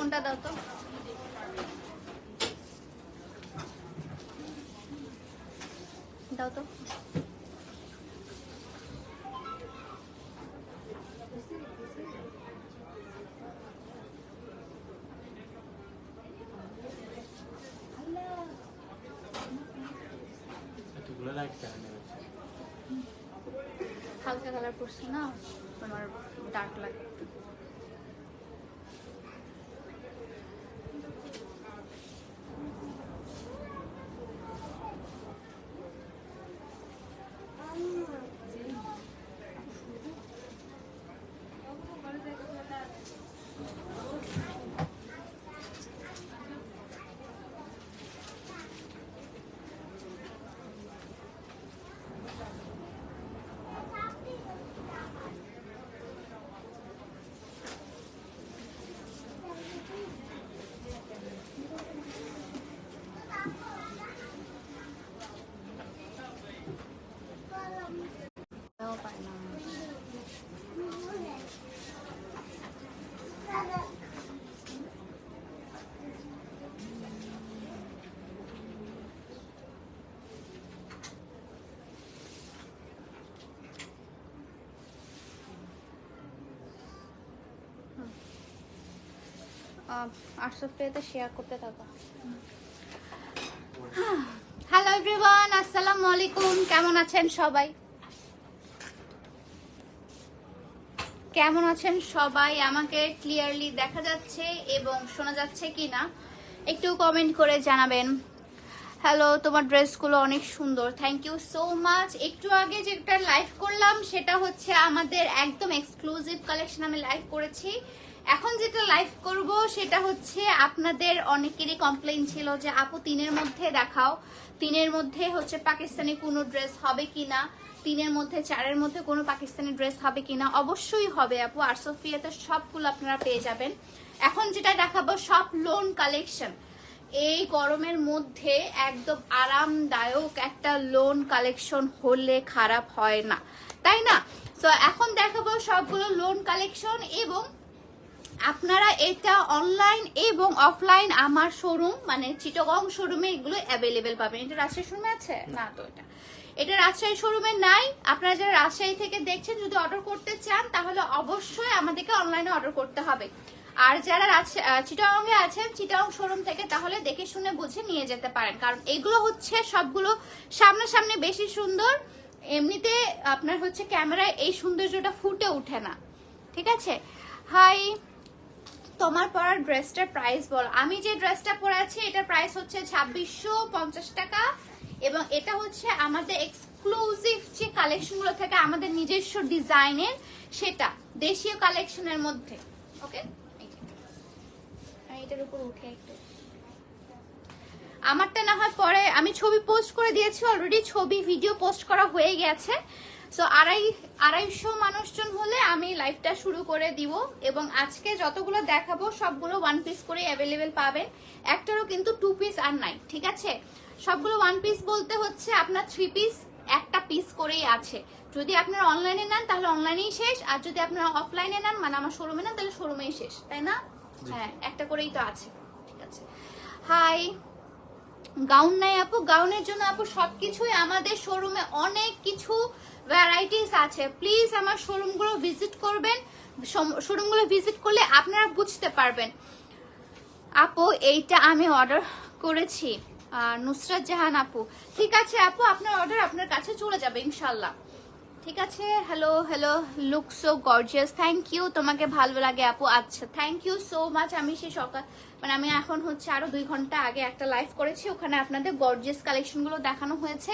ফোনটা দাও তো দাও তো এতগুলো লাইট কেন নেমেছে হালকা কালার পরছি না আমার ডার্ক লাগে দাও পায় না আটশো পেতে শেয়ার করতে থাকো। হ্যালো এভরিওয়ান আসসালামু আলাইকুম কেমন আছেন সবাই? কেমন আছেন সবাই? আমাকে ক্লিয়ারলি দেখা যাচ্ছে এবং শোনা যাচ্ছে কি না একটু কমেন্ট করে জানাবেন। হ্যালো তোমার ড্রেসগুলো অনেক সুন্দর। থ্যাংক ইউ সো মাচ একটু আগে যেটা লাইভ করলাম, সেটা হচ্ছে আমাদের একদম এক্সক্লুসিভ কালেকশন আমি লাইভ করেছি। এখন যেটা লাইভ করব, সেটা হচ্ছে আপনাদের অনেকেরই কমপ্লেন ছিল যে, আপু, তিনের মধ্যে দেখাও। তিনের মধ্যে হচ্ছে পাকিস্তানি কোনো ড্রেস হবে কিনা? তিনের মধ্যে, চারের মধ্যে কোনো পাকিস্তানি ড্রেস হবে কিনা? অবশ্যই হবে আপু। আর সোফিয়াতে সবগুলো আপনারা পেয়ে যাবেন। এখন যেটা দেখাবো, সব লোন কালেকশন এই গরমের মধ্যে একদম আরামদায়ক একটা লোন কালেকশন হলে খারাপ হয় না। তাই না? তো এখন দেখাবো সবগুলো লোন কালেকশন এবং আপনারা এটা অনলাইন এবং অফলাইন আমার শোরুম মানে চিটগং শোরুমে এগুলো অ্যাভেলেবেল পাবেন। এটা রাজশাহী শোরুমে আছে? না তো এটা। এটা রাজশাহী শোরুমে নাই। আপনারা যারা রাজশাহী থেকে দেখছেন, যদি অর্ডার করতে চান, তাহলে অবশ্যই আমাদেরকে অনলাইনে অর্ডার করতে হবে। আর যারা চিটাং এ আছেন চিটাং শোরুম থেকে, তাহলে দেখে শুনে বুঝে নিয়ে যেতে পারেন। কারণ এগুলো হচ্ছে সবগুলো সামনাসামনি বেশি সুন্দর। এমনিতে আপনার হচ্ছে ক্যামেরায় এই সৌন্দর্যটা ফুটে ওঠে না। ঠিক আছে? হাই, তোমার পরার ড্রেসটার প্রাইস বল। আমি যে ড্রেসটা পরে আছি, এটার প্রাইস হচ্ছে ছাব্বিশশো পঞ্চাশ টাকা। এবং এটা হচ্ছে আমাদের এক্সক্লুসিভ যে কালেকশনগুলো থাকে আমাদের নিজস্ব ডিজাইনের, সেটা দেশীয় কালেকশনের মধ্যে। ওকে এটার উপর উঠে একটু। আমারটা না হয় পরে আমি ছবি পোস্ট করে দিয়েছি অলরেডি ছবি ভিডিও পোস্ট করা হয়ে গেছে। সো আড়াই, আড়াইশো মানুষজন হলে আমি লাইভটা শুরু করে দিব এবং আজকে যতগুলো দেখাবো, সবগুলো ওয়ান পিস করে অ্যাভেলেবেল পাবেন। একটারও কিন্তু টু পিস আর নাই, ঠিক আছে? সবগুলো ওয়ান পিস বলতে হচ্ছে আপনার থ্রি পিস একটা পিস করেই আছে। যদি আপনারা অনলাইনে নেন তাহলে অনলাইনেই শেষ। আর যদি আপনারা অফলাইনে নেন মানে আমার শোরুমে নেন তাহলে শোরুমেই শেষ তাই না? হ্যাঁ একটা করেই তো আছে। ঠিক আছে। হাই গাউন নাই আপু। গাউনের জন্য আপু সবকিছুই আমাদের শোরুমে অনেক কিছু ভ্যারাইটিস আছে। প্লিজ আমার শোরুমগুলো ভিজিট করবেন। শোরুমগুলো ভিজিট করলে আপনারা বুঝতে পারবেন। আপু এইটা আমি অর্ডার করেছি। নুসরাত জাহান আপু। ঠিক আছে আপু, আপনার অর্ডার আপনার কাছে চলে যাবে ইনশাল্লাহ ঠিক আছে? Hello hello look so gorgeous thank you তোমাকে ভালো লাগে আপু। আচ্ছা থ্যাংক ইউ সো মাচ আমি সেই সকাল মানে আমি এখন হচ্ছে আরও দুই ঘণ্টা আগে একটা লাইভ করেছি, ওখানে আপনাদের গর্জিয়াস কালেকশনগুলো দেখানো হয়েছে।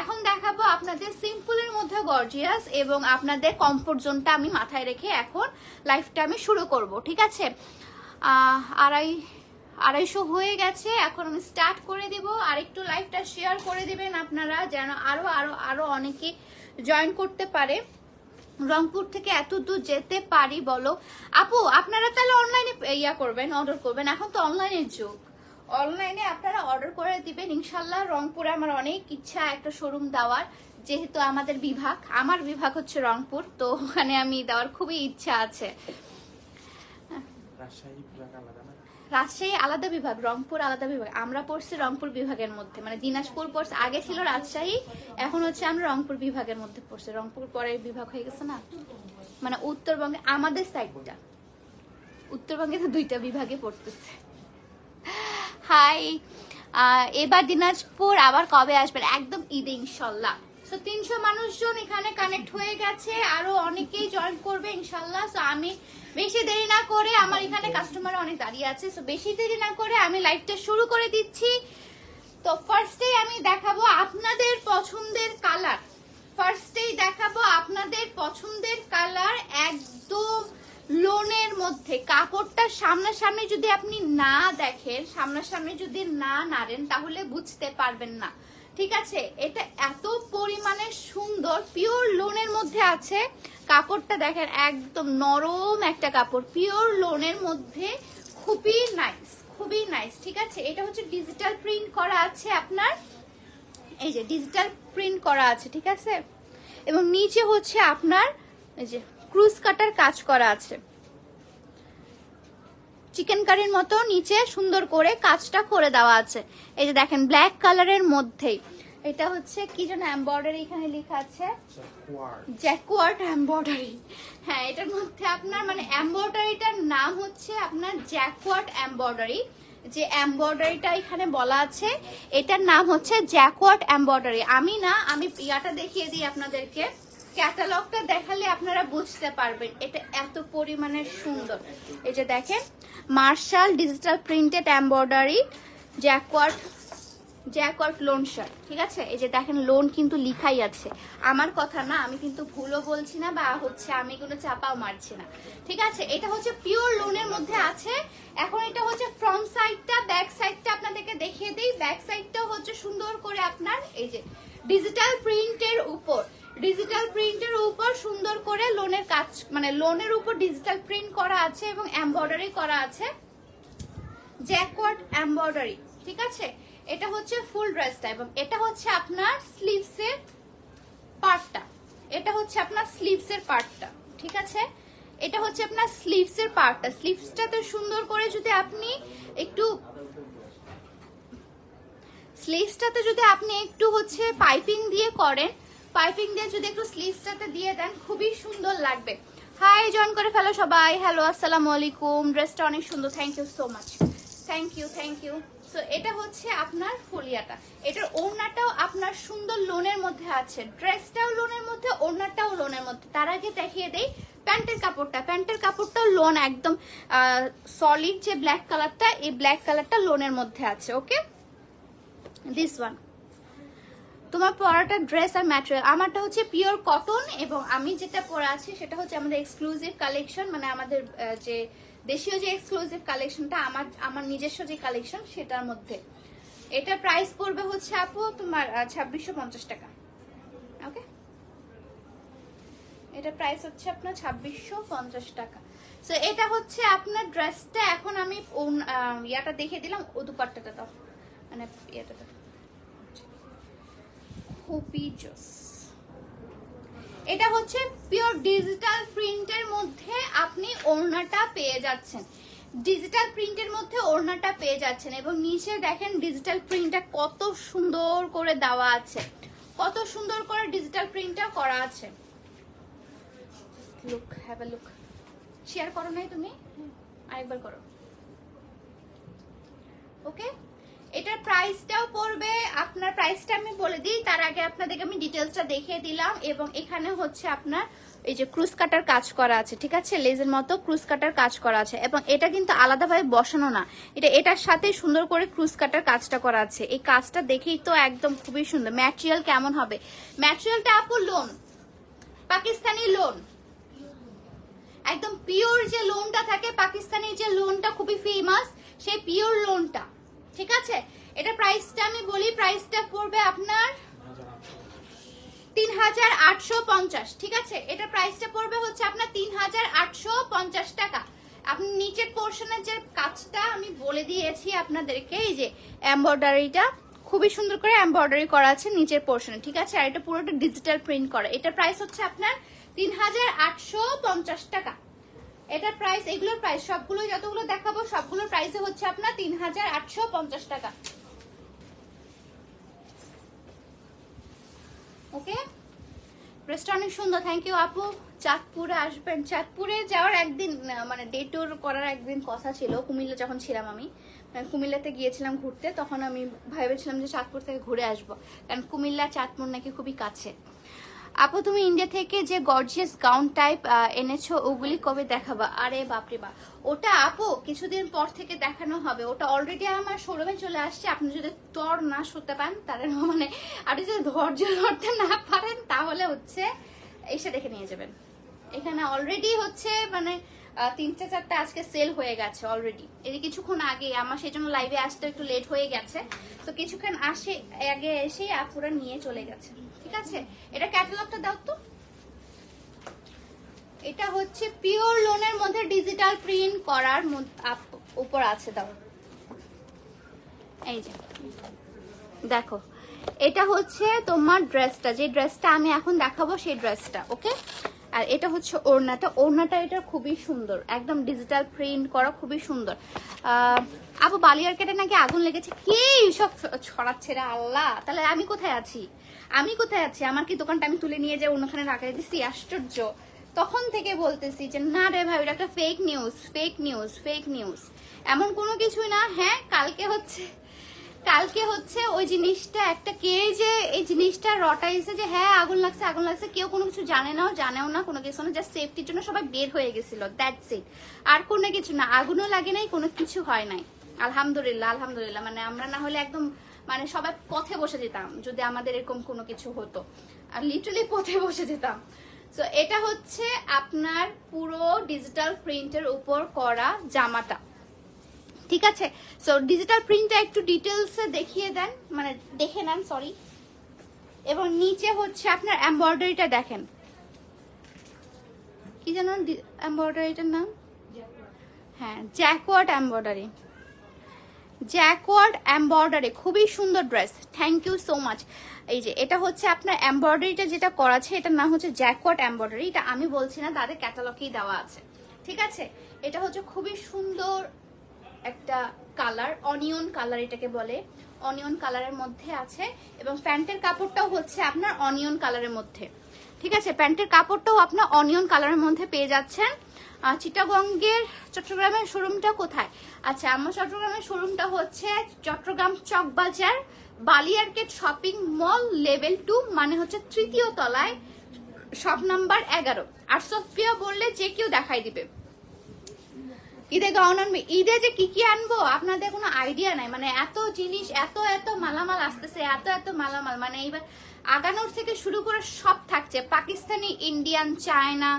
এখন দেখাবো আপনাদের সিম্পলের মধ্যে গর্জিয়াস এবং আপনাদের কমফোর্ট জোনটা আমি মাথায় রেখে এখন লাইফটা আমি শুরু করব, ঠিক আছে? আড়াই আড়াইশো হয়ে গেছে, এখন আমি স্টার্ট করে দিব। আর একটু লাইভটা শেয়ার করে দিবেন আপনারা, যেন আরও আরও আরও অনেকে জয়েন করতে পারে। রংপুর থেকে এত দূর যেতে পারি বলো। আপু, আপনারা তাহলে অনলাইনে ইয়া করবেন অর্ডার করবেন। এখন তো অনলাইনের যুগ। অনলাইনে আপনারা অর্ডার করে দিবেন। ইনশাল্লাহ রংপুরে আমার অনেক ইচ্ছা একটা শোরুম দেওয়ার, যেহেতু আমাদের বিভাগ। আমার বিভাগ হচ্ছে রংপুর, তো ওখানে আমি দেওয়ার খুবই ইচ্ছা আছে। রাজশাহী রাজশাহী আলাদা বিভাগ, রংপুর আলাদা বিভাগ। আমরা পড়ছি রংপুর বিভাগের মধ্যে। মানে দিনাজপুর পড়ছে, আগে ছিল রাজশাহী, এখন হচ্ছে আমরা রংপুর বিভাগের মধ্যে পড়ছি। রংপুর পরে বিভাগ হয়ে গেছে না? মানে উত্তরবঙ্গে, আমাদের সাইডটা উত্তরবঙ্গে তো দুইটা বিভাগে পড়তেছে। হাই এবার দিনাজপুর আবার কবে আসবেন একদম ঈদে, ইনশাল্লাহ। সো তিনশো মানুষজন এখানে কানেক্ট হয়ে গেছে, আরও অনেকেই জয়েন করবে, ইনশাল্লাহ। সো আমি বেশি দেরি না করে আমার এখানে কাস্টমার অনেক দাঁড়িয়ে আছে। সো বেশি দেরি না করে আমি লাইভটা শুরু করে দিচ্ছি। তো ফার্স্টে আমি দেখাবো আপনাদের পছন্দের কালার ফার্স্টেই দেখাবো আপনাদের পছন্দের কালার একদম লোনের মধ্যে। কাপড়টা সামনাসামনি যদি আপনি না দেখেন, সামনাসামনি যদি না নাড়েন, তাহলে বুঝতে পারবেন না। ঠিক আছে, এটা এত পরিমাণে সুন্দর পিওর লোনের মধ্যে আছে। কাপড়টা দেখেন, একদম নরম একটা কাপড় পিওর লোনের মধ্যে খুবই নাইস খুবই নাইস ঠিক আছে? এটা হচ্ছে ডিজিটাল প্রিন্ট করা আছে আপনার। এই যে ডিজিটাল প্রিন্ট করা আছে, ঠিক আছে? এবং নিচে হচ্ছে আপনার, এই যে ক্রুজ কাটার কাজ করা আছে। চিকেন কারির মতো নিচে সুন্দর করে কাজটা করে দেওয়া আছে। এই যে দেখেন ব্ল্যাক কালারের মধ্যেই। এটা হচ্ছে কি যেন এমব্রয়ডারি এখানে লেখা আছে? Jacquard. জ্যাকওয়ার্ড এমব্রয়ডারি হ্যাঁ এটার মধ্যে আপনার মানে এমব্রয়ডারিটার নাম হচ্ছে আপনার জ্যাকওয়ার্ড এমব্রয়ডারি যে এমব্রয়ডারিটা এখানে বলা আছে, এটার নাম হচ্ছে জ্যাকওয়ার্ড এমব্রয়ডারি আমি না, আমি ইয়াটা দেখিয়ে দিই আপনাদেরকে। ক্যাটালগটা দেখালে আপনারা বুঝতে পারবেন এটা এত পরিমাণে সুন্দর। এই যে দেখেন Marshall digital printed embroidery jacquard jacquard lawn shirt ঠিক আছে? এই যে দেখেন লোন কিন্তু লিখাই আছে। আমার কথা না, আমি কিন্তু ভুলও বলছি না বা হচ্ছে আমি কোনো চাপাও মারছি না। ঠিক আছে? এটা হচ্ছে পিওর লোনের মধ্যে আছে। এখন এটা হচ্ছে ফ্রন্ট সাইডটা ব্যাক সাইডটা আপনাদেরকে দেখিয়ে দিই। ব্যাক সাইডটাও হচ্ছে সুন্দর করে আপনার, এই যে ডিজিটাল প্রিন্টের উপর। ডিজিটাল প্রিন্টের উপর সুন্দর করে লোনের কাজ মানে লোনের উপর ডিজিটাল প্রিন্ট করা আছে এবং এমব্রয়ডারি করা আছে। জ্যাকওয়ার্ড এমব্রয়ডারি ঠিক আছে? এটা হচ্ছে ফুল ড্রেসটা এবং এটা হচ্ছে আপনার স্লিভসের পার্টটা এটা হচ্ছে আপনার স্লিভসের পার্টটা ঠিক আছে? এটা হচ্ছে আপনার স্লিভসের পার্টটা স্লিভসটাতে সুন্দর করে যদি আপনি একটু স্লিভসটাতে যদি আপনি একটু হচ্ছে পাইপিং দিয়ে করেন পাইপিং দিয়ে যদি একটু স্লিভসটাতে দিয়ে দেন, খুবই সুন্দর লাগবে। হাই জয়েন করে ফেলো সবাই। হ্যালো আসসালামু আলাইকুম। ড্রেসটা অনেক সুন্দর। Thank you so much thank you thank you so এটা হচ্ছে আপনার ফুলিয়াটা। এটার ওড়নাটাও আপনার সুন্দর লোনের মধ্যে আছে। ড্রেসটাও লোনের মধ্যে, ওড়নাটাও লোনের মধ্যে। তার আগে দেখিয়ে দেই প্যান্টের কাপড়টা। প্যান্টের কাপড়টাও লোন একদম সলিড যে ব্ল্যাক কালারটা এই ব্ল্যাক কালারটা লোনের মধ্যে আছে ওকে দিস ওয়ান তোমার পরাটা ড্রেস আর ম্যাটেরিয়াল আমারটা হচ্ছে পিওর কটন এবং আমি যেটা পরা আছি সেটা হচ্ছে আমাদের এক্সক্লুসিভ কালেকশন মানে আমাদের যে দেশীয় যে এক্সক্লুসিভ কালেকশনটা আমার আমার নিজস্ব যে কালেকশন সেটার মধ্যে। এটা প্রাইস পড়বে হচ্ছে আপু তোমার ছাব্বিশশো পঞ্চাশ টাকা। ওকে এটা প্রাইস হচ্ছে আপনার ছাব্বিশশো পঞ্চাশ টাকা। সো এটা হচ্ছে আপনার ড্রেসটা এখন আমি ইয়াটা দেখে দিলাম, ও দুপাট্টাটা দাও। মানে ইয়েটা খুবই জোস। এটা হচ্ছে পিওর ডিজিটাল প্রিন্টের মধ্যে আপনি ওড়নাটা পেয়ে যাচ্ছেন। ডিজিটাল প্রিন্টের মধ্যে ওড়নাটা পেয়ে যাচ্ছেন এবং নিচে দেখেন ডিজিটাল প্রিন্টটা কত সুন্দর করে দেওয়া আছে। কত সুন্দর করে ডিজিটাল প্রিন্টটা করা আছে। Look have a look share করো নাই তুমি? আরেকবার করো। ওকে এটার প্রাইসটাও পড়বে। আপনার প্রাইসটা আমি বলে দিই। তার আগে আপনাদেরকে আমি ডিটেলসটা দেখিয়ে দিলাম এবং এখানে হচ্ছে আপনার এই যে ক্রুজ কাটার কাজ করা আছে, ঠিক আছে? লেজের মতো ক্রুজ কাটার কাজ করা আছে। এবং এটা কিন্তু আলাদাভাবে বসানো না। এটা, এটার সাথে সুন্দর করে ক্রুজ কাটার কাজটা করা আছে। এই কাজটা দেখেই তো একদম খুবই সুন্দর। ম্যাটেরিয়াল কেমন হবে? ম্যাটেরিয়ালটা আপু লোন পাকিস্তানি লোন একদম পিওর যে লোনটা থাকে, পাকিস্তানি যে লোনটা খুবই ফেমাস সেই পিওর লোনটা ঠিক আছে? এটা প্রাইসটা আমি বলি প্রাইসটা পড়বে আপনার তিন হাজার আটশো পঞ্চাশ, ঠিক আছে? এটা প্রাইসটা পড়বে হচ্ছে আপনার তিন হাজার আটশো পঞ্চাশ টাকা। আপনি নিচের পোর্শনের যে কাজটা আমি বলে দিয়েছি আপনাদেরকে, এই যে এমব্রয়ডারিটা খুবই সুন্দর করে এমব্রয়ডারি করা আছে নিচের পোর্শনে ঠিক আছে? আর এটা পুরোটা ডিজিটাল প্রিন্ট করা। এটা প্রাইস হচ্ছে আপনার তিন হাজার আটশো পঞ্চাশ টাকা। এটার প্রাইস এগুলোর প্রাইস সবগুলো, যতগুলো দেখাবো সবগুলোর প্রাইসে হচ্ছে আপনার তিন হাজার আটশো পঞ্চাশ টাকা। ওকে ড্রেসটা অনেক সুন্দর থ্যাংক ইউ আপু। চাঁদপুরে আসবেন। চাঁদপুরে যাওয়ার একদিন মানে ডে ট্যুর করার একদিন কথা ছিল। কুমিল্লা যখন ছিলাম আমি কুমিল্লাতে গিয়েছিলাম ঘুরতে, তখন আমি ভেবেছিলাম যে চাঁদপুর থেকে ঘুরে আসব। কারণ কুমিল্লা চাঁদপুর নাকি খুবই কাছে। আপু, তুমি ইন্ডিয়া থেকে যে গর্জিয়াস গাউন টাইপ এনেছো, ওগুলি কবে দেখাবা? আরে বাপরে বা ওটা আপু, কিছুদিন পর থেকে দেখানো হবে। ওটা অলরেডি আমার শোরুমে চলে আসছে। আপনি যদি তর না শুতে পান তাহলে মানে আপনি যদি ধৈর্য ধরতে না পারেন, তাহলে হচ্ছে, এসে দেখে নিয়ে যাবেন। এখানে অলরেডি হচ্ছে মানে তিনটে চারটা আজকে সেল হয়ে গেছে অলরেডি এই কিছুক্ষণ আগে, আমার সেই জন্য লাইভে আসতে একটু লেট হয়ে গেছে। তো কিছুক্ষণ আসে, আগে এসেই আপুরা নিয়ে চলে গেছে। ঠিক আছে? এটা ক্যাটালগটা দাও তো। এটা হচ্ছে পিওর লোনের মধ্যে ডিজিটাল প্রিন্ট করার উপর আছে, দাও। এই যে। দেখো, এটা হচ্ছে তোমার ড্রেসটা যে ড্রেসটা আমি এখন দেখাবো, সেই ড্রেসটা ওকে আর এটা হচ্ছে ওড়নাটা। ওড়নাটা এটা খুবই সুন্দর। একদম ডিজিটাল প্রিন্ট করা খুবই সুন্দর। আবু বালিয়ার কেটে নাকি আগুন লেগেছে? কে সব ছড়াচ্ছে রে আল্লাহ? তাহলে আমি কোথায় আছি? আমি কোথায় আছি? আমার কি দোকানটা আমি তুলে নিয়ে যাই, অন্যখানে রাখা দিচ্ছি আশ্চর্য। তখন থেকে বলতেছি যে, না রে ভাই, ওটা একটা fake news fake news fake news এমন কোনো কিছুই না। হ্যাঁ কালকে হচ্ছে কালকে হচ্ছে ওই জিনিসটা, একটা কে যে এই জিনিসটা রটাইছে যে হ্যাঁ আগুন লাগছে আগুন লাগছে, কেউ কোনো কিছু জানে নাও জানেও না, কোনো কিছু না জাস্ট সেফটির জন্য সবাই বের হয়ে গেছিল দ্যাটস ইট আর কোনো কিছু না, আগুনও লাগে নাই, কোনো কিছু হয় নাই। আলহামদুলিল্লাহ আলহামদুলিল্লাহ মানে আমরা না হলে একদম মানে সবাই পথে বসে যেতাম, যদি আমাদের এরকম কোনো কিছু হতো। আর লিটারালি পথে বসে যেতাম। তো এটা হচ্ছে আপনার পুরো ডিজিটাল প্রিন্টের উপর করা জামাটা। ঠিক আছে? সো ডিজিটাল প্রিন্টটা একটু ডিটেলসে দেখিয়ে দেন। মানে দেখে নেন সরি এবং নিচে হচ্ছে আপনার এমব্রয়ডারিটা দেখেন। কি জানো এমব্রয়ডারিটার নাম? হ্যাঁ জ্যাকওয়ার্ড এমব্রয়ডারি জ্যাকওয়ার্ড এমব্রয়ডারি খুবই সুন্দর dress thank you so much এই যে, এটা হচ্ছে আপনার এমব্রয়ডারিটা যেটা করা আছে নাম হচ্ছে জ্যাকওয়ার্ড এমব্রয়ডারি এটা আমি বলছি না, তাদের ক্যাটালগেই দেওয়া আছে। ঠিক আছে? এটা হচ্ছে খুবই সুন্দর একটা কালার, অনিয়ন কালার এটাকে বলে। অনিয়ন কালারের মধ্যে আছে এবং প্যান্টের কাপড়টাও হচ্ছে আপনার অনিয়ন কালারের মধ্যে। ঠিক আছে? প্যান্টের কাপড়টাও আপনার অনিয়ন কালারের মধ্যে পেয়ে যাচ্ছেন। চিটাগঙ্গের চট্টগ্রামের শোরুমটা কোথায়? আচ্ছা আমার চট্টগ্রামের শোরুমটা হচ্ছে Chittagong Chawkbazar Bali Arcade shopping mall level two মানে হচ্ছে তৃতীয় তলায়, শপ নাম্বার এগারো। আর সোফিয়া বললে যে কেউ দেখাই দিবে। ঈদে গাউন আনবে। ঈদে যে কি কি আনব, আপনাদের কোনো আইডিয়া নাই। মানে এত জিনিস, এত এত মালামাল আসতেছে, এত এত মালামাল। মানে এইবার আগানোর থেকে শুরু করে সব থাকছে। পাকিস্তানি, ইন্ডিয়ান, চায়না,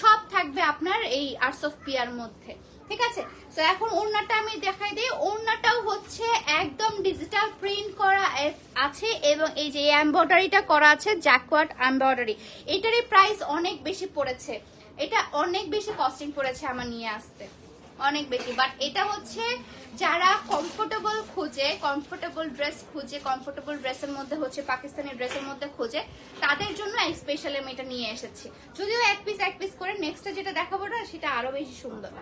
সব থাকবে আপনার এই আর্টস অফ পিয়ার মধ্যে। ঠিক আছে? তো এখন ওড়নাটা আমি দেখাই দিই। ওড়নাটাও হচ্ছে একদম ডিজিটাল প্রিন্ট করা আছে এবং এই যে এমব্রয়ডারিটা করা আছে জ্যাকওয়ার্ড এমব্রয়ডারি এটারই প্রাইস অনেক বেশি পড়েছে। এটা অনেক বেশি কস্টিং পড়েছে আমার নিয়ে আসতে। অনেক বেশি। বাট এটা হচ্ছে যারা কমফোর্টেবল খুঁজে কমফোর্টেবল ড্রেস খুঁজে কমফোর্টেবল ড্রেসের মধ্যে হচ্ছে পাকিস্তানি ড্রেসের মধ্যে খুঁজে তাদের জন্য স্পেশালি আমি এটা নিয়ে এসেছি। যদিও এক পিস এক পিস করে নেক্সটে যেটা দেখাবো না সেটা আরও বেশি সুন্দর।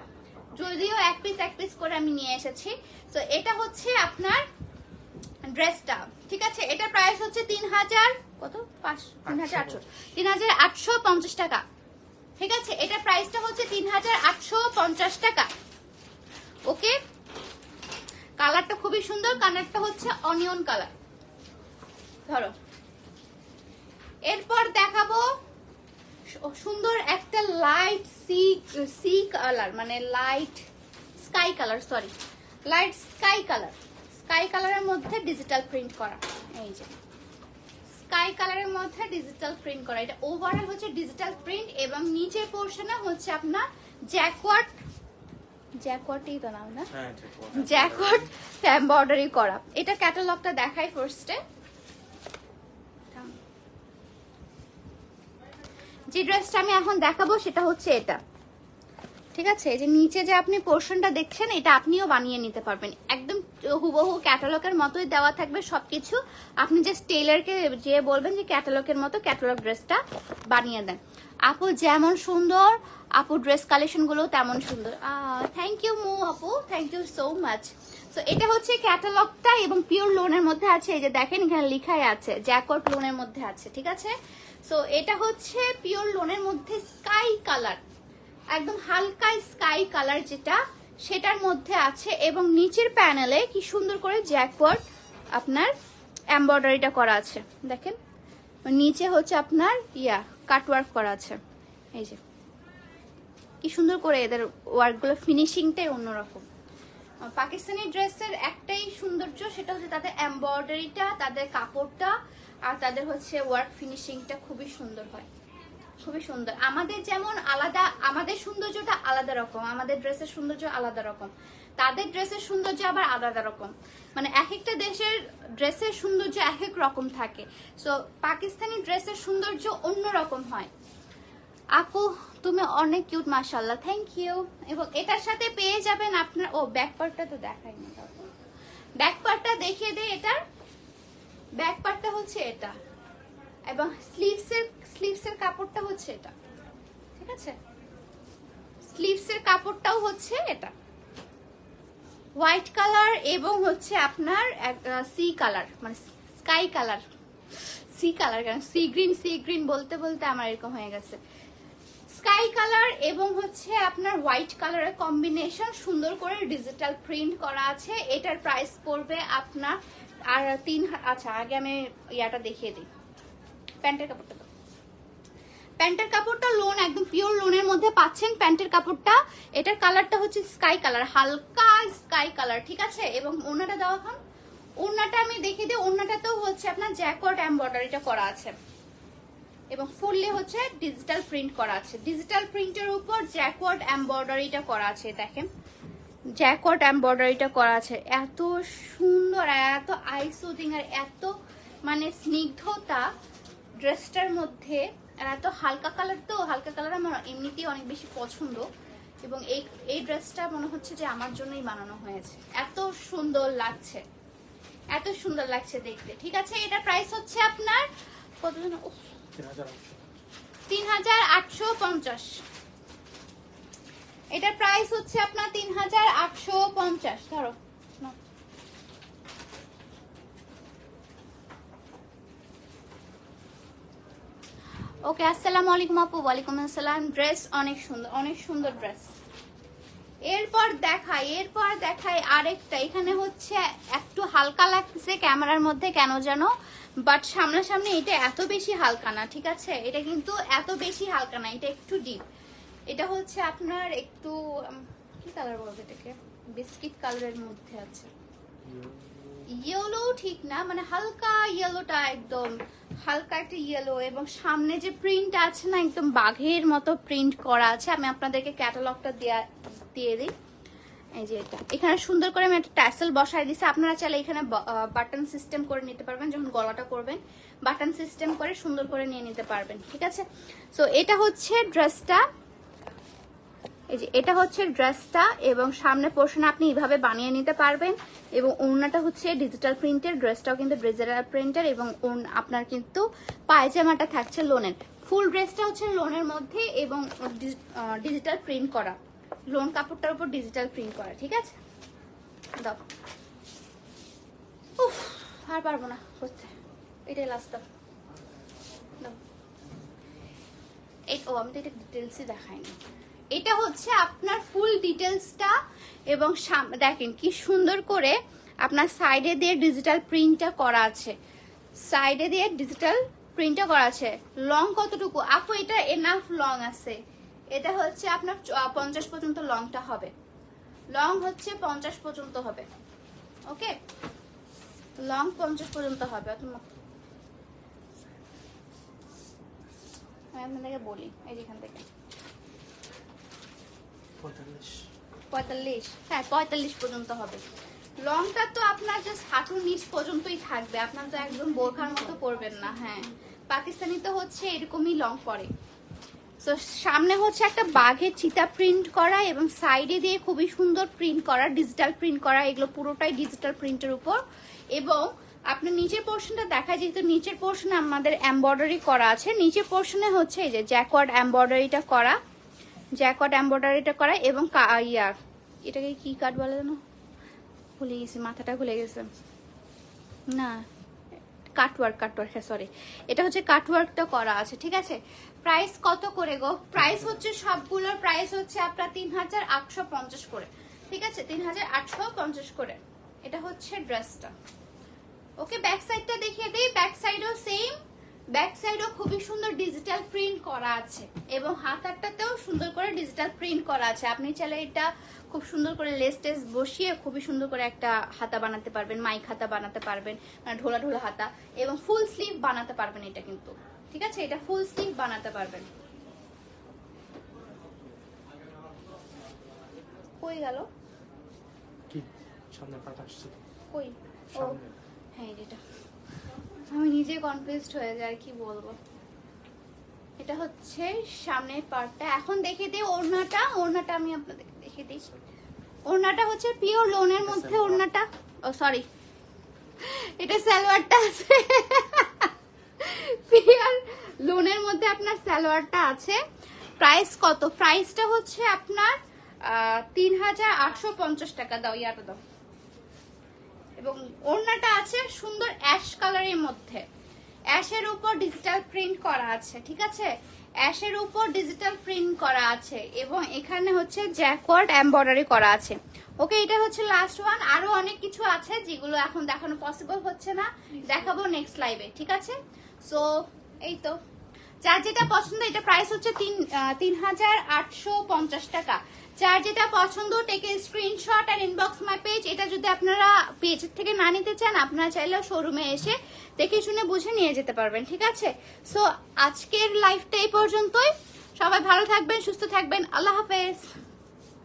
যদিও এক পিস এক পিস করে আমি নিয়ে এসেছি। তো এটা হচ্ছে আপনার ড্রেসটা ঠিক আছে? এটা প্রাইস হচ্ছে তিন হাজার কত? পাঁচ তিন হাজার আটশো। তিন হাজার আটশো পঞ্চাশ টাকা। ঠিক আছে? এটা প্রাইসটা হচ্ছে তিন হাজার আটশো পঞ্চাশ টাকা। ওকে? কালারটা খুবই সুন্দর কালারটা হচ্ছে অনিয়ন কালার। ধরো। এরপর দেখাবো সুন্দর একটা লাইট সি সি কালার মানে light sky colour sorry light sky colour sky কালারের মধ্যে ডিজিটাল প্রিন্ট করা। এই যে। স্কাই কালারের মধ্যে ডিজিটাল প্রিন্ট করা। এটা ওভারঅল হচ্ছে ডিজিটাল প্রিন্ট এবং নিচের পোর্শনে হচ্ছে আপনার জ্যাকওয়ার্ড জ্যাকওয়ার্ডই তো নাম না? হ্যাঁ। জ্যাকওয়ার্ড এমব্রয়ডারি করা। এটা ক্যাটালগটা দেখাই ফার্স্টে যে ড্রেসটা আমি এখন দেখাবো সেটা হচ্ছে এটা। ঠিক আছে? যে নিচে যে আপনি পোর্শনটা দেখছেন এটা আপনিও বানিয়ে নিতে পারবেন। একদম হুবহু ক্যাটালগের মতোই দেওয়া থাকবে সবকিছু। আপনি জাস্ট টেলারকে যে বলবেন যে ক্যাটালগের মতো ক্যাটালগ ড্রেসটা বানিয়ে দেন। আপু যেমন সুন্দর আপু ড্রেস কালেকশনগুলো তেমন সুন্দর। থ্যাংক ইউ মু আপু thank you so much so এটা হচ্ছে ক্যাটালগটা এবং পিওর লোনের মধ্যে আছে। এই যে দেখেন এখানে লেখাই আছে জ্যাকট লোনের মধ্যে আছে, ঠিক আছে? সো এটা হচ্ছে পিওর লোনের মধ্যে স্কাই কালার একদম হালকা স্কাই কালার যেটা, সেটার মধ্যে আছে এবং নিচের প্যানেলে কি সুন্দর করে জ্যাকওয়ার্ড আপনার এমব্রয়ডারিটা করা আছে। দেখেন, নিচে হচ্ছে আপনার, ইয়া কাটওয়ার্ক করা আছে। এই যে কি সুন্দর করে এদের ওয়ার্কগুলো ফিনিশিংটাই অন্যরকম। পাকিস্তানি ড্রেসের একটাই সৌন্দর্য সেটা হচ্ছে তাদের এমব্রয়ডারিটা তাদের কাপড়টা, আর তাদের হচ্ছে ওয়ার্ক ফিনিশিংটা খুবই সুন্দর হয়। খুবই সুন্দর। আমাদের যেমন আলাদা, আমাদের সৌন্দর্যটা আলাদা রকম, আমাদের ড্রেসের সৌন্দর্য আলাদা রকম। তাদের ড্রেসের সৌন্দর্য আবার আলাদা রকম। মানে এক একটা দেশের ড্রেসের সৌন্দর্য এক এক রকম থাকে। সো পাকিস্তানি ড্রেসের সৌন্দর্য অন্য রকম হয়। আপু, তুমি অনেক কিউট মাশাল্লাহ থ্যাংক ইউ এবং এটার সাথে পেয়ে যাবেন আপনার, ও ব্যাক পার্টটা তো দেখাইনি ব্যাক পার্টটা দেখিয়ে দেয় এটার। ব্যাক পার্টটা হচ্ছে এটা। এবং স্লিভসের স্লিভসের কাপড়টা হচ্ছে এটা। ঠিক আছে? স্লিভসের কাপড়টাও হচ্ছে এটা। হোয়াইট কালার এবং হচ্ছে আপনার সি কালার মানে স্কাই কালার সি কালার কেন? সি গ্রিন সি গ্রিন বলতে বলতে আমার এরকম হয়ে গেছে। স্কাই কালার এবং হচ্ছে আপনার হোয়াইট কালারের কম্বিনেশন সুন্দর করে ডিজিটাল প্রিন্ট করা আছে। এটার প্রাইস পড়বে আপনার, আর তিন আচ্ছা আগে আমি ইয়াটা দেখিয়ে দিই। প্যান্টের কাপড়টা। প্যান্টের কাপড়টা লোন, একদম পিওর লোনের মধ্যে পাচ্ছেন প্যান্টের কাপড়টা। এটার কালারটা হচ্ছে স্কাই কালার, হালকা স্কাই কালার, ঠিক আছে? এবং ওনাটা দেওয়া এখন। ওনাটা আমি দেখিয়ে দিই ওনাটাতেও হচ্ছে আপনার জ্যাকট এমব্রয়ডারিটা করা আছে। এবং ফুললি হচ্ছে ডিজিটাল প্রিন্ট করা আছে। ডিজিটাল প্রিন্টের উপর জ্যাকওয়ার্ড এমব্রয়ডারিটা করা আছে দেখেন। জ্যাকওয়ার্ড এমব্রয়ডারিটা করা আছে। এত সুন্দর এত আইসুদিং আর এত মানে স্নিগ্ধতা ড্রেসটার মধ্যে। আর এত হালকা কালার তো হালকা কালার আমার এমনিতেই অনেক বেশি পছন্দ। এবং এই এই ড্রেসটা মনে হচ্ছে যে আমার জন্যই বানানো হয়েছে। এত সুন্দর লাগছে। এত সুন্দর লাগছে দেখতে। ঠিক আছে এটা প্রাইস হচ্ছে আপনার কত যেন উফ, এটার প্রাইস হচ্ছে আপনার তিন হাজার আটশো পঞ্চাশ, ধরো। ওকে আসসালামু আলাইকুম আপু, ওয়ালাইকুম আসসালাম। ড্রেস অনেক সুন্দর অনেক সুন্দর ড্রেস এরপর দেখাই এরপর দেখাই আরেকটা। এখানে হচ্ছে একটু হালকা লাগছে ক্যামেরার মধ্যে, কেন যেন বাট সামনাসামনি এটা এত বেশি হালকা না, ঠিক আছে? এটা কিন্তু এত বেশি হালকা না, এটা একটু ডিপ এটা হচ্ছে আপনার একটু কি কালার বলব এটাকে? বিস্কিট কালারের মধ্যে আছে। ইয়েলো ঠিক না মানে হালকা ইয়েলোটা একদম, হালকা একটা ইয়েলো এবং সামনে যে প্রিন্ট আছে না, একদম বাঘের মতো প্রিন্ট করা আছে, আমি আপনাদেরকে ক্যাটালগটা দেয়া, দিয়ে দিই। এই যে এটা। এখানে সুন্দর করে আমি একটা ট্যাসেল বসাই দিছি। আপনারা চাইলে এখানে বাটন সিস্টেম করে নিতে পারবেন, যখন গলাটা করবেন। বাটন সিস্টেম করে সুন্দর করে নিয়ে নিতে পারবেন, ঠিক আছে? সো এটা হচ্ছে ড্রেসটা এই যে, এটা হচ্ছে ড্রেসটা এবং সামনে পোর্শন আপনি এইভাবে বানিয়ে নিতে পারবেন এবং ওড়নাটা হচ্ছে ডিজিটাল প্রিন্টের ড্রেসটাও কিন্তু ডিজিটাল প্রিন্টের এবং আপনার কিন্তু পায়জামাটা থাকছে লোনের ফুল ড্রেসটা হচ্ছে লোনের মধ্যে এবং ডিজিটাল প্রিন্ট করা। লোন কাপড়টার উপর ডিজিটাল প্রিন্ট করা, ঠিক আছে? দাও। উফ, আর পারব না করতে। এটাই লাস্ট দাও দাও। এই ও, আমি তো এটা ডিটেলসই দেখাইনি। এটা হচ্ছে আপনার ফুল ডিটেলসটা এবং দেখেন কি সুন্দর করে আপনার সাইডে দিয়ে ডিজিটাল প্রিন্টটা করা আছে। সাইডে দিয়ে ডিজিটাল প্রিন্টটা করা আছে। লং কতটুকু? আপু, এটা এনাফ লং আছে। এটা হচ্ছে আপনার পঞ্চাশ পর্যন্ত লংটা হবে। লং হচ্ছে পঞ্চাশ পর্যন্ত হবে। ওকে? লং পঞ্চাশ পর্যন্ত হবে। আমি আপনাদেরকে বলি এই যেখান থেকে। পঁয়তাল্লিশ। হ্যাঁ পঁয়তাল্লিশ পর্যন্ত হবে। লংটা তো আপনার জাস্ট হাঁটুর নিচ পর্যন্তই থাকবে। আপনার তো একদম বোরখার মতো পরবেন না হ্যাঁ। পাকিস্তানি তো হচ্ছে এরকমই লং পরে। সো সামনে হচ্ছে একটা বাঘের চিতা প্রিন্ট করা এবং সাইডে দিয়ে খুবই সুন্দর প্রিন্ট করা ডিজিটাল প্রিন্ট করা, এগুলো পুরোটাই ডিজিটাল প্রিন্টের উপর। এবং আপনার নিচের পোর্শনটা দেখা যেহেতু নিচের পোর্শনে আমাদের এমব্রয়ডারি করা আছে, নিচের পোর্শনে হচ্ছে এই যে জ্যাকওয়ার্ড এমব্রয়ডারিটা করা জ্যাকওয়ার্ড এমব্রয়ডারিটা করা এবং কা- ইয়া, এটাকে কি কাট বলে যেন? ভুলে গেছি, মাথাটা ভুলে গেছে। না কাটওয়ার্ক কাটওয়ার্ক হ্যাঁ সরি এটা হচ্ছে কাটওয়ার্কটা করা আছে, ঠিক আছে? প্রাইস কত করে গো? প্রাইস হচ্ছে সবগুলোর প্রাইস হচ্ছে আপনার তিন হাজার আটশো পঞ্চাশ করে। ঠিক আছে? তিন হাজার আটশো পঞ্চাশ করে। এটা হচ্ছে ড্রেসটা ওকে ব্যাক সাইডটা দেখিয়ে দিই। ব্যাক সাইডও সেম ব্যাক সাইডও খুবই সুন্দর ডিজিটাল প্রিন্ট করা আছে এবং হাতারটাতেও সুন্দর করে ডিজিটাল প্রিন্ট করা আছে। আপনি চাইলে এটা খুব সুন্দর করে লেস টেস বসিয়ে খুবই সুন্দর করে একটা হাতা বানাতে পারবেন মাইক হাতা বানাতে পারবেন মানে ঢোলা ঢোলা হাতা এবং ফুল স্লিভ বানাতে পারবেন এটা কিন্তু। ঠিক আছে? এটা ফুল স্লিভ বানাতে পারবেন। কই গেল? কি? সামনে পাটা আসছে। কই? ও হ্যাঁ এটা। আমি নিজে কনফিউজড হয়ে যাই কি বলব? এটা হচ্ছে সামনের পার্টটা এখন দেখে দিই ওড়নাটা। ওড়নাটা আমি আপনাদেরকে দেখে দিই। ওড়নাটা হচ্ছে পিওর লোনের মধ্যে ওড়নাটা। ও সরি এটা সালোয়ারটা আছে। পিওর লোনের মধ্যে আপনার সালোয়ারটা আছে। প্রাইস কত? প্রাইসটা হচ্ছে আপনার তিন হাজার আটশো পঞ্চাশ টাকা। দাও ইয়াটা দাও। এবং ওড়নাটা আছে সুন্দর অ্যাশ কালারের মধ্যে। অ্যাশের উপর ডিজিটাল প্রিন্ট করা আছে ঠিক আছে? অ্যাশের উপর ডিজিটাল প্রিন্ট করা আছে এবং এখানে হচ্ছে জ্যাকওয়ার্ড এমব্রয়ডারি করা আছে। ওকে এটা হচ্ছে লাস্ট ওয়ান আরও অনেক কিছু আছে যেগুলো এখন দেখানো পসিবল হচ্ছে না। দেখাবো নেক্সট লাইভে ঠিক আছে? সো এই তো। যার যেটা পছন্দ, এটা প্রাইস হচ্ছে তিন তিন হাজার আটশো পঞ্চাশ টাকা। যার যেটা পছন্দ টেকে স্ক্রিনশট আর ইনবক্স মাই পেজ এটা যদি আপনারা পেজ থেকে না নিতে চান, আপনারা চাইলেও শোরুমে এসে দেখে শুনে বুঝে নিয়ে যেতে পারবেন, ঠিক আছে? সো আজকের লাইফটা এই পর্যন্তই। সবাই ভালো থাকবেন, সুস্থ থাকবেন। আল্লাহ হাফেজ।